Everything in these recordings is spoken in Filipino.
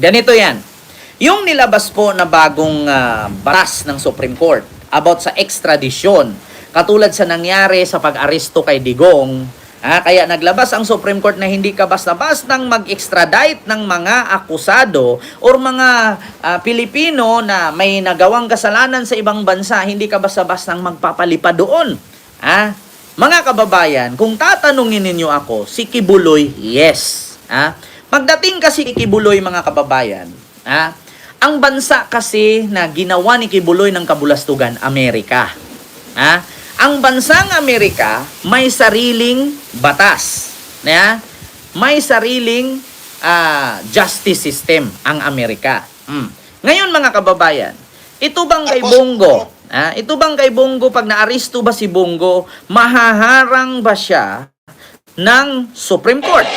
Ganito yan. Yung nilabas po na bagong ah, batas ng Supreme Court about sa extradition, katulad sa nangyari sa pag-aresto kay Digong, ah, kaya naglabas ang Supreme Court na hindi ka basta-bastang mag-extradite ng mga akusado or mga ah, Pilipino na may nagawang kasalanan sa ibang bansa, hindi ka basta-bastang magpapalipad doon. Ah, mga kababayan, kung tatanungin ninyo ako, si Kibuloy, yes. Ah, Pagdating kasi ni Kibuloy mga kababayan, ah, ang bansa kasi na ginawa ni Kibuloy ng kabulastugan, Amerika. Ah, ang bansang Amerika may sariling batas. Na, may sariling ah, justice system ang Amerika. Mm. Ngayon mga kababayan, ito bang kay Bongo? Ah, ito bang kay Bongo pag naaresto ba si Bongo, mahaharang ba siya ng Supreme Court?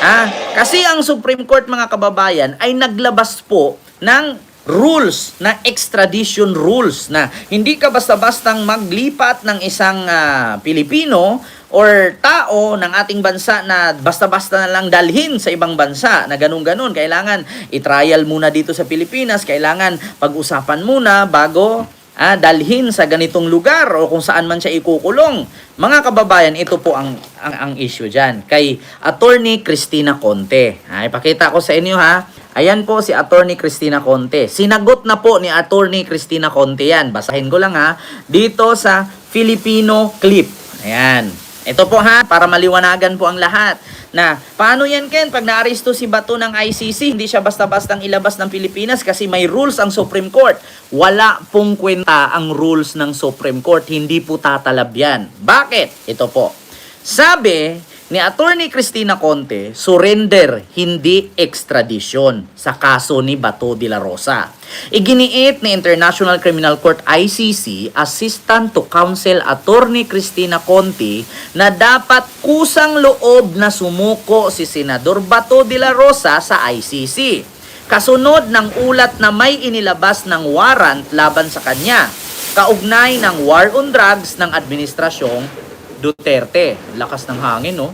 Ah, kasi ang Supreme Court mga kababayan ay naglabas po ng rules na extradition rules na hindi ka basta-bastang maglipat ng isang ah, Pilipino or tao ng ating bansa na basta-basta na lang dalhin sa ibang bansa na ganun-ganun. Kailangan i-trial muna dito sa Pilipinas, kailangan pag-usapan muna bago ah, dalhin sa ganitong lugar o kung saan man siya ikukulong. Mga kababayan, ito po ang, ang, ang issue dyan. Kay Attorney Cristina Conte. Ah, ipakita ko sa inyo ha. Ayan po si Attorney Cristina Conte. Sinagot na po ni Attorney Cristina Conte yan. Basahin ko lang ha. Dito sa Filipino Clip. Ayan. Ito po ha, para maliwanagan po ang lahat. Na, paano yan Ken? Pag naaresto si Bato ng ICC, hindi siya basta-bastang ilabas ng Pilipinas kasi may rules ang Supreme Court. Wala pong kwenta ang rules ng Supreme Court. Hindi po tatalab yan. Bakit? Ito po. Sabi ni Attorney Cristina Conte, surrender, hindi extradition sa kaso ni Bato de la Rosa. Iginiit ni International Criminal Court ICC, Assistant to Counsel Attorney Cristina Conte na dapat kusang loob na sumuko si Senador Bato de la Rosa sa ICC. Kasunod ng ulat na may inilabas ng warrant laban sa kanya, kaugnay ng war on drugs ng administrasyong Duterte. Lakas ng hangin, no?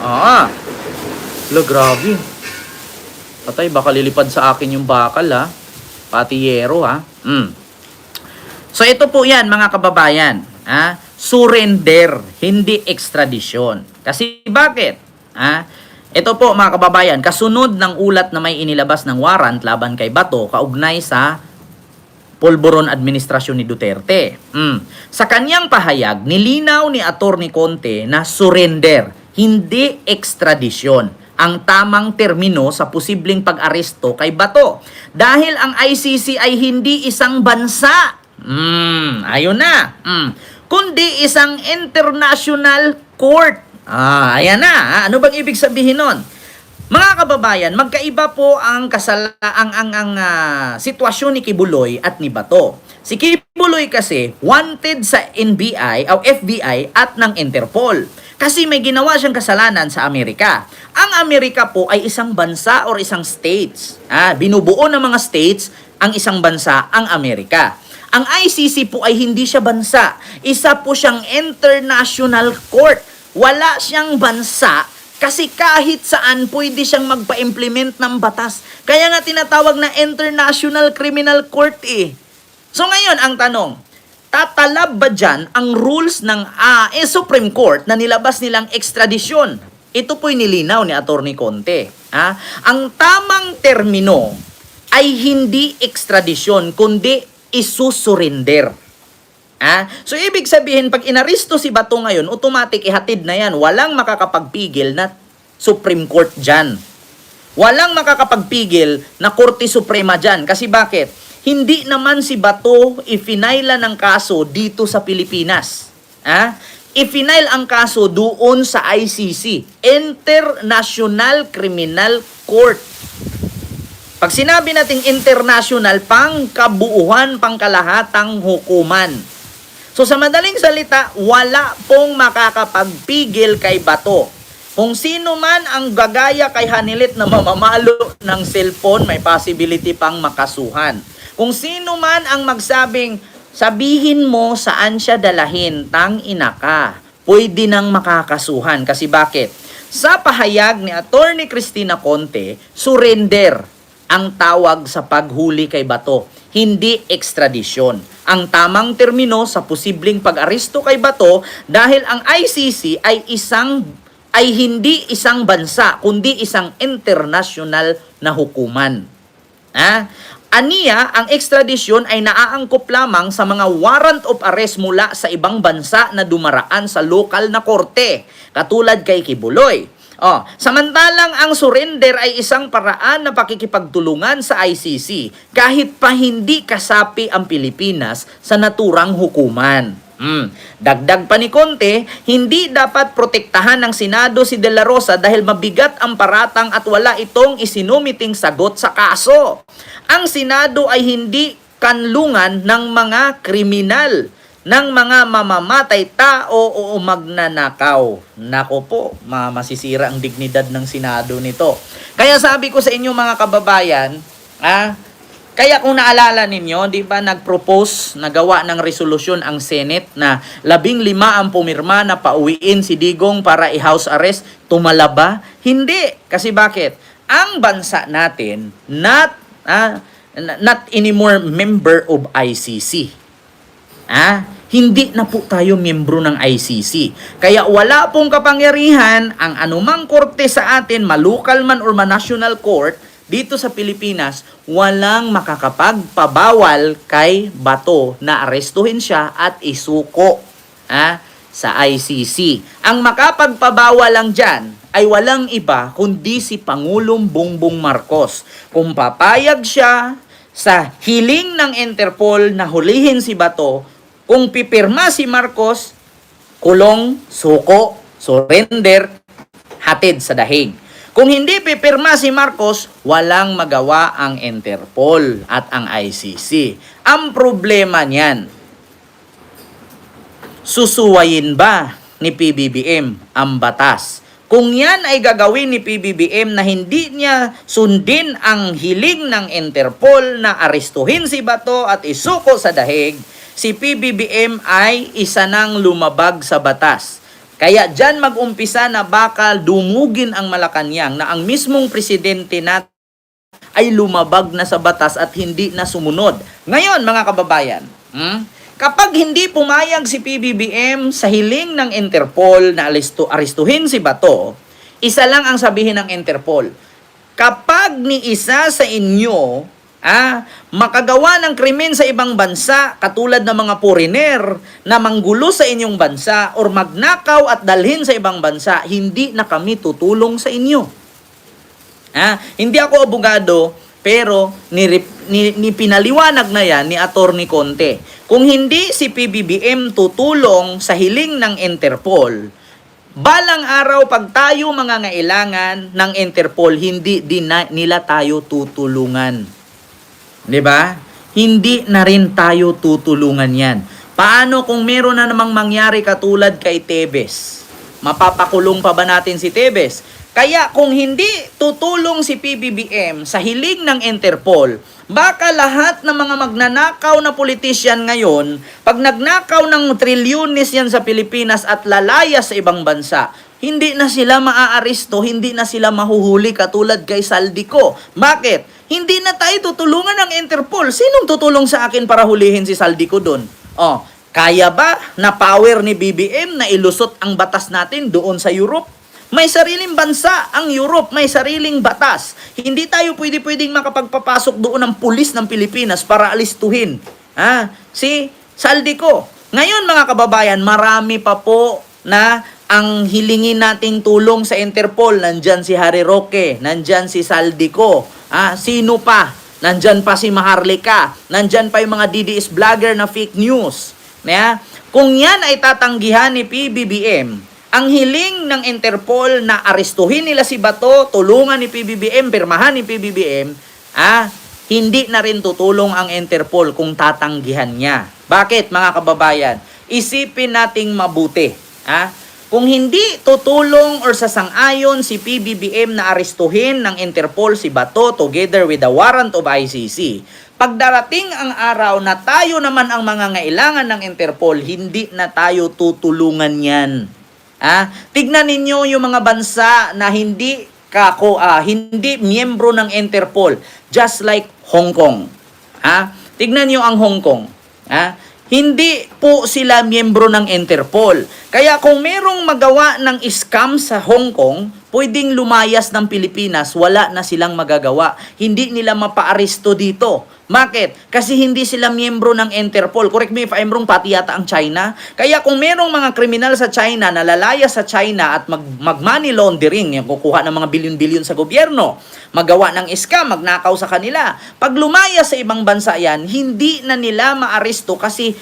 Ah. Lo, grabe. Patay, baka lilipad sa akin yung bakal, ha? Pati yero, ha? Mm. So, ito po yan, mga kababayan. Ha? Surrender, hindi extradition. Kasi bakit? Ha? Ito po, mga kababayan, kasunod ng ulat na may inilabas ng warrant laban kay Bato, kaugnay sa Polboron administrasyon ni Duterte. Mm. Sa kanyang pahayag, nilinaw ni Attorney Conte na surrender, hindi extradition ang tamang termino sa posibleng pag-aresto kay Bato. Dahil ang ICC ay hindi isang bansa. Mm, ayun na. Mm. Kundi isang international court. Ah, ayan na. Ah, Ano bang ibig sabihin nun? Mga kababayan, magkaiba po ang kasala ang ang, ang ah, sitwasyon ni Kibuloy at ni Bato. Si Kibuloy kasi wanted sa NBI o FBI at ng Interpol. Kasi may ginawa siyang kasalanan sa Amerika. Ang Amerika po ay isang bansa or isang states. Ah, binubuo ng mga states ang isang bansa, ang Amerika. Ang ICC po ay hindi siya bansa. Isa po siyang international court. Wala siyang bansa kasi kahit saan pwede siyang magpa-implement ng batas. Kaya nga tinatawag na International Criminal Court eh. So ngayon, ang tanong, tatalab ba dyan ang rules ng ah, eh, Supreme Court na nilabas nilang extradition? Ito po'y nilinaw ni Attorney Conte. Ha? Ang tamang termino ay hindi extradition, kundi isusurrender. Ah, so ibig sabihin pag inaristo si Bato ngayon, automatic ihatid na yan. Walang makakapagpigil na Supreme Court diyan. Walang makakapagpigil na Korte Suprema diyan. Kasi bakit? Hindi naman si Bato ifinaila ng kaso dito sa Pilipinas. Ah? Ifinail ang kaso doon sa ICC, International Criminal Court. Pag sinabi nating international, pangkabuuhan, pangkalahatang hukuman. So sa madaling salita, wala pong makakapagpigil kay Bato. Kung sino man ang gagaya kay Hanilit na mamamalo ng cellphone, may possibility pang makasuhan. Kung sino man ang magsabing, sabihin mo saan siya dalahin, tang ina ka, pwede nang makakasuhan. Kasi bakit? Sa pahayag ni Attorney Cristina Conte, surrender. ang tawag sa paghuli kay Bato, hindi ekstradisyon. Ang tamang termino sa posibleng pag-aresto kay Bato dahil ang ICC ay isang ay hindi isang bansa kundi isang international na hukuman. Ha? Aniya, ang ekstradisyon ay naaangkop lamang sa mga warrant of arrest mula sa ibang bansa na dumaraan sa lokal na korte, katulad kay Kibuloy. Oh, samantalang ang surrender ay isang paraan na pakikipagtulungan sa ICC kahit pa hindi kasapi ang Pilipinas sa naturang hukuman. Hmm. Dagdag pa ni Conte, hindi dapat protektahan ng Senado si De La Rosa dahil mabigat ang paratang at wala itong isinumiting sagot sa kaso. Ang Senado ay hindi kanlungan ng mga kriminal, ng mga mamamatay tao o magnanakaw. Nako po, ma- masisira ang dignidad ng Senado nito. Kaya sabi ko sa inyo mga kababayan, ah, kaya kung naalala ninyo, di ba nag-propose, nagawa ng resolusyon ang Senate na labing lima ang pumirma na pauwiin si Digong para i-house arrest, tumala ba? Hindi. Kasi bakit? Ang bansa natin, not, ah, not anymore member of ICC. Ah, hindi na po tayo miyembro ng ICC. Kaya wala pong kapangyarihan ang anumang korte sa atin, malukal man or ma-national court, dito sa Pilipinas, walang makakapagpabawal kay Bato na arestuhin siya at isuko ah, sa ICC. Ang makapagpabawal lang dyan ay walang iba kundi si Pangulong Bongbong Marcos. Kung papayag siya sa hiling ng Interpol na hulihin si Bato, kung pipirma si Marcos, kulong, suko, surrender, hatid sa dahig. Kung hindi pipirma si Marcos, walang magawa ang Interpol at ang ICC. Ang problema niyan, susuwayin ba ni PBBM ang batas? Kung yan ay gagawin ni PBBM na hindi niya sundin ang hiling ng Interpol na arestuhin si Bato at isuko sa dahig, si PBBM ay isa nang lumabag sa batas. Kaya dyan mag-umpisa na baka dumugin ang Malacanang na ang mismong presidente natin ay lumabag na sa batas at hindi na sumunod. Ngayon, mga kababayan, hmm, kapag hindi pumayag si PBBM sa hiling ng Interpol na alisto, aristuhin si Bato, isa lang ang sabihin ng Interpol. Kapag ni isa sa inyo ah, makagawa ng krimen sa ibang bansa katulad ng mga foreigner na manggulo sa inyong bansa or magnakaw at dalhin sa ibang bansa, hindi na kami tutulong sa inyo. Ah, hindi ako abogado, pero ni, ni, ni pinaliwanag na yan ni Attorney Conte. Kung hindi si PBBM tutulong sa hiling ng Interpol, balang araw pag tayo mga ngailangan ng Interpol, hindi din na, nila tayo tutulungan. 'Di ba? Hindi na rin tayo tutulungan 'yan. Paano kung meron na namang mangyari katulad kay Tebes? Mapapakulong pa ba natin si Tebes? Kaya kung hindi tutulong si PBBM sa hiling ng Interpol, baka lahat ng mga magnanakaw na politisyan ngayon, pag nagnakaw ng trilyones yan sa Pilipinas at lalaya sa ibang bansa, hindi na sila maaaresto, hindi na sila mahuhuli katulad kay Saldico. Bakit? Hindi na tayo tutulungan ng Interpol. Sinong tutulong sa akin para hulihin si Saldico doon? Oh, kaya ba na power ni BBM na ilusot ang batas natin doon sa Europe? May sariling bansa ang Europe, may sariling batas. Hindi tayo pwede-pwedeng makapagpapasok doon ng pulis ng Pilipinas para alistuhin. Ha? Si Saldico. Ngayon mga kababayan, marami pa po na ang hilingin nating tulong sa Interpol, nandyan si Harry Roque, nandyan si Saldico, ah, sino pa? Nandyan pa si Maharlika, nandyan pa yung mga DDS vlogger na fake news. Yeah? Kung yan ay tatanggihan ni PBBM, ang hiling ng Interpol na arestuhin nila si Bato, tulungan ni PBBM, pirmahan ni PBBM, ah, hindi na rin tutulong ang Interpol kung tatanggihan niya. Bakit mga kababayan? Isipin nating mabuti. Ah, kung hindi tutulong or sasang-ayon si PBBM na arestuhin ng Interpol si Bato together with the warrant of ICC, pagdarating ang araw na tayo naman ang mga ngailangan ng Interpol, hindi na tayo tutulungan yan. Ah, tignan ninyo yung mga bansa na hindi kako ah, hindi miyembro ng Interpol just like Hong Kong. Ha? Tignan niyo ang Hong Kong. Ha? Hindi po sila miyembro ng Interpol. Kaya kung merong magawa ng scam sa Hong Kong, pwedeng lumayas ng Pilipinas, wala na silang magagawa. Hindi nila mapaaresto dito. Bakit? Kasi hindi sila miyembro ng Interpol. Correct me if I'm wrong, pati yata ang China. Kaya kung merong mga kriminal sa China na lalaya sa China at mag, mag-money laundering, yung kukuha ng mga bilyon-bilyon sa gobyerno, magawa ng scam, magnakaw sa kanila. Pag lumaya sa ibang bansa yan, hindi na nila maaresto kasi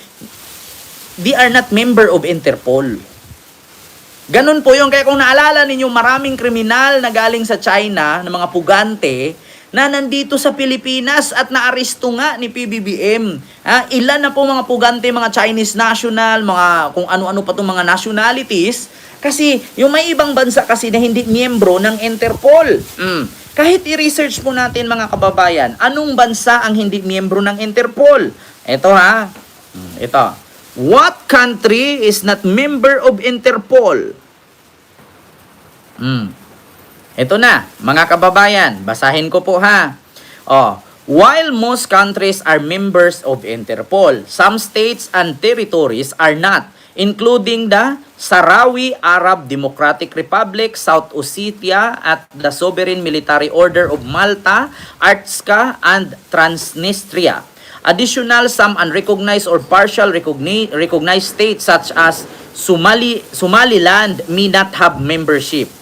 they are not member of Interpol. Ganun po yung kaya kung naalala ninyo maraming kriminal na galing sa China na mga pugante na nandito sa Pilipinas at naaresto nga ni PBBM. Ha? Ilan na po mga pugante, mga Chinese national, mga kung ano-ano pa itong mga nationalities. Kasi yung may ibang bansa kasi na hindi miyembro ng Interpol. Mm. Kahit i-research po natin mga kababayan, anong bansa ang hindi miyembro ng Interpol? Ito ha. Mm, Ito. What country is not member of Interpol? Hmm. Ito na, mga kababayan, basahin ko po ha. Oh, while most countries are members of Interpol, some states and territories are not, including the Sahrawi Arab Democratic Republic, South Ossetia, at the Sovereign Military Order of Malta, Artsca, and Transnistria. Additional, some unrecognized or partial recogni- recognized states such as Somali, Somaliland may not have membership.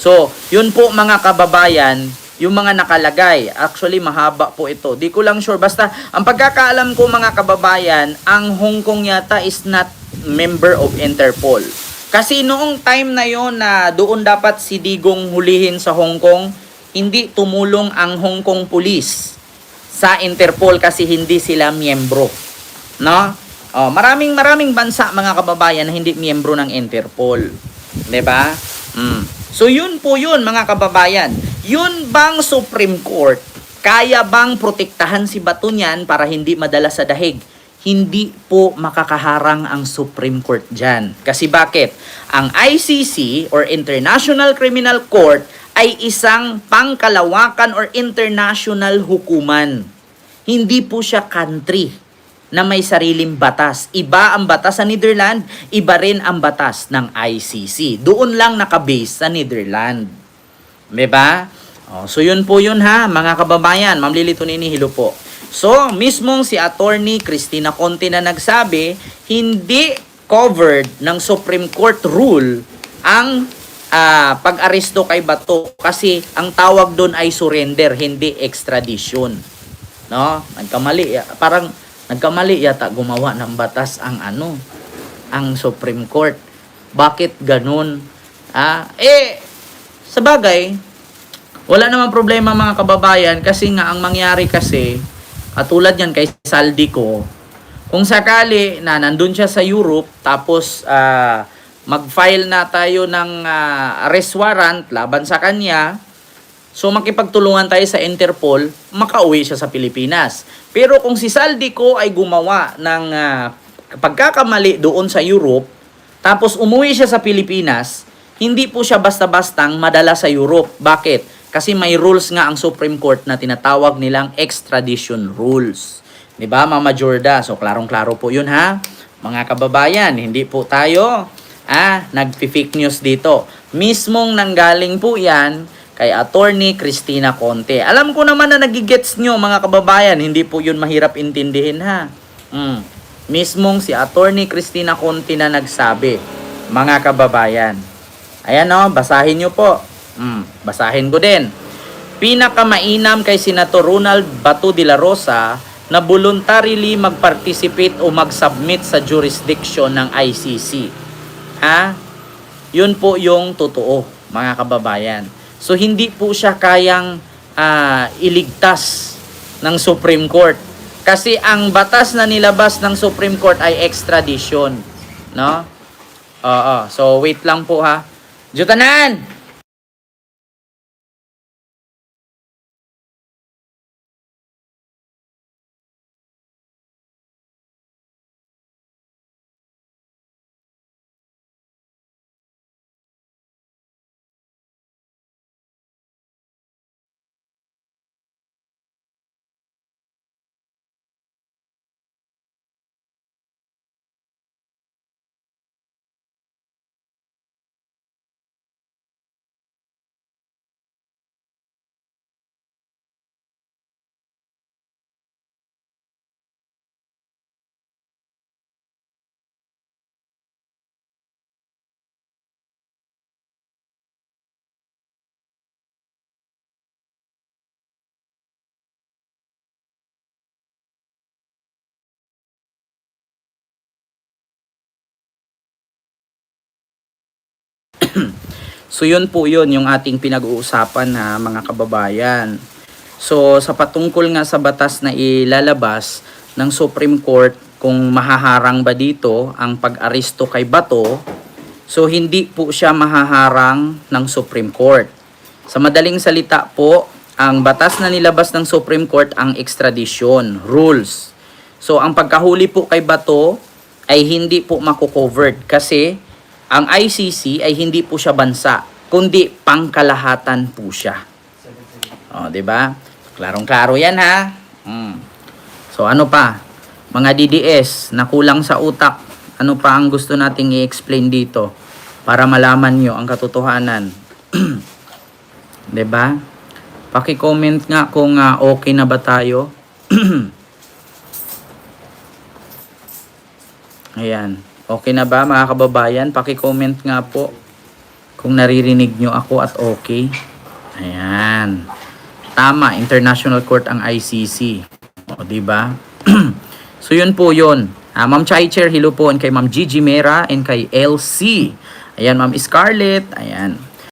So, yun po mga kababayan, yung mga nakalagay. Actually, mahaba po ito. Di ko lang sure. Basta, ang pagkakaalam ko mga kababayan, ang Hong Kong yata is not member of Interpol. Kasi noong time na yon na doon dapat si Digong hulihin sa Hong Kong, hindi tumulong ang Hong Kong Police sa Interpol kasi hindi sila miyembro. No? Oh, maraming maraming bansa mga kababayan na hindi miyembro ng Interpol. 'Di ba? Mm. So yun po yun mga kababayan. Yun bang Supreme Court kaya bang protektahan si Bato para hindi madala sa dahig? Hindi po makakaharang ang Supreme Court dyan. Kasi bakit? Ang ICC or International Criminal Court ay isang pangkalawakan or international hukuman. Hindi po siya country na may sariling batas. Iba ang batas sa Netherlands, iba rin ang batas ng ICC. Doon lang nakabase sa Netherlands. Diba? Oh, so yun po yun ha, mga kababayan. Ma'am Lili Tonini, hello po. So, mismong si Attorney Christina Conte na nagsabi, hindi covered ng Supreme Court rule ang ah, pag-aresto kay Bato kasi ang tawag doon ay surrender, hindi extradition. No? Nagkamali. Parang nagkamali yata gumawa ng batas ang ano, ang Supreme Court. Bakit ganun? Ah, eh, sa bagay, wala namang problema mga kababayan kasi nga ang mangyari kasi, katulad yan kay Saldico, kung sakali na nandun siya sa Europe, tapos ah, mag-file na tayo ng ah, arrest warrant laban sa kanya, So makipagtulungan tayo sa Interpol, makauwi siya sa Pilipinas. Pero kung si Saldico ay gumawa ng ah, pagkakamali doon sa Europe, tapos umuwi siya sa Pilipinas, hindi po siya basta-bastang madala sa Europe. Bakit? Kasi may rules nga ang Supreme Court na tinatawag nilang extradition rules. 'Di ba, Mama Jorda? So klarong-klaro po 'yun ha. Mga kababayan, hindi po tayo ah, nagpi-fake news dito. Mismong nanggaling po 'yan kay Attorney Christina Conte. Alam ko naman na nagigets nyo mga kababayan, hindi po yun mahirap intindihin ha. Mm. Mismong si Attorney Christina Conte na nagsabi, mga kababayan. Ayan o, basahin nyo po. Mm, basahin ko din. Pinakamainam kay Senator Ronald Bato de la Rosa na voluntarily mag-participate o mag-submit sa jurisdiction ng ICC. Ha? Yun po yung totoo, mga kababayan. So hindi po siya kayang ah, iligtas ng Supreme Court. Kasi ang batas na nilabas ng Supreme Court ay extradition, no? Oo. So wait lang po ha. Jutanan! so yun po yun yung ating pinag-uusapan ha mga kababayan. So sa patungkol nga sa batas na ilalabas ng Supreme Court kung mahaharang ba dito ang pag-aresto kay Bato, so hindi po siya mahaharang ng Supreme Court. Sa madaling salita po, ang batas na nilabas ng Supreme Court ang extradition rules. So ang pagkahuli po kay Bato ay hindi po mako-covered kasi ang ICC ay hindi po siya bansa, kundi pangkalahatan po siya. O, 'di ba? Klarong-klaro 'yan ha. Mm. So ano pa? Mga DDS na kulang sa utak. Ano pa ang gusto nating i-explain dito para malaman nyo ang katotohanan? 'Di ba? Paki-comment nga kung ah, okay na ba tayo. Ayan. Okay na ba mga kababayan? Paki-comment nga po kung naririnig nyo ako at okay. Ayan. Tama, International Court ang ICC. O, di ba? so, yun po yun. Ah, Ma'am Chai Chair, hello po. And kay Ma'am Gigi Mera and kay LC. Ayan, Ma'am Scarlett. Ayan.